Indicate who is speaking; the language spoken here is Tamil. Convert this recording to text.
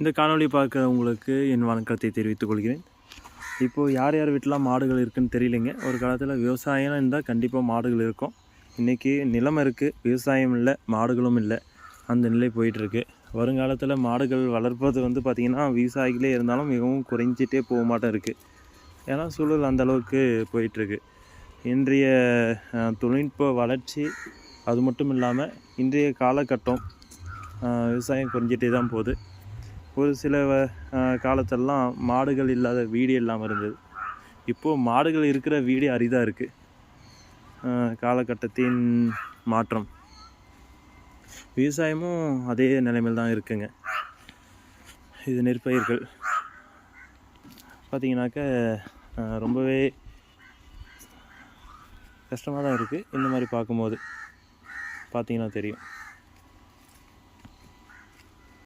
Speaker 1: இந்த காணொளி பார்க்குறவங்களுக்கு என் வணக்கத்தை தெரிவித்துக் கொள்கிறேன். இப்போது யார் யார் வீட்டிலாம் மாடுகள் இருக்குன்னு தெரியலைங்க. ஒரு காலத்தில் விவசாயம் இருந்தால் கண்டிப்பாக மாடுகள் இருக்கும். இன்றைக்கி நிலம் இருக்குது விவசாயம் இல்லை மாடுகளும் இல்லை. அந்த நிலை போயிட்டுருக்கு. வருங்காலத்தில் மாடுகள் வளர்ப்பது வந்து பார்த்திங்கன்னா விவசாயிகளே இருந்தாலும் மிகவும் குறைஞ்சிட்டே போக மாட்டேன் இருக்குது ஏன்னா சூழல் அந்தளவுக்கு போயிட்டுருக்கு. இன்றைய தொழில்நுட்ப வளர்ச்சி அது மட்டும் இல்லாமல் இன்றைய காலகட்டம் விவசாயம் குறைஞ்சிட்டே தான் போகுது. ஒரு சில காலத்தெல்லாம் மாடுகள் இல்லாத வீடு இல்லாமல் இருந்தது. இப்போது மாடுகள் இருக்கிற வீடு அரிதாக இருக்குது காலகட்டத்தின் மாற்றம். விவசாயமும் அதே நிலைமையில் தான் இருக்குங்க. இது நெற்பயிர்கள். பார்த்திங்கனாக்க ரொம்பவே கஷ்டமாக தான் இருக்குது இந்த மாதிரி பார்க்கும்போது பார்த்தீங்கன்னா தெரியும்.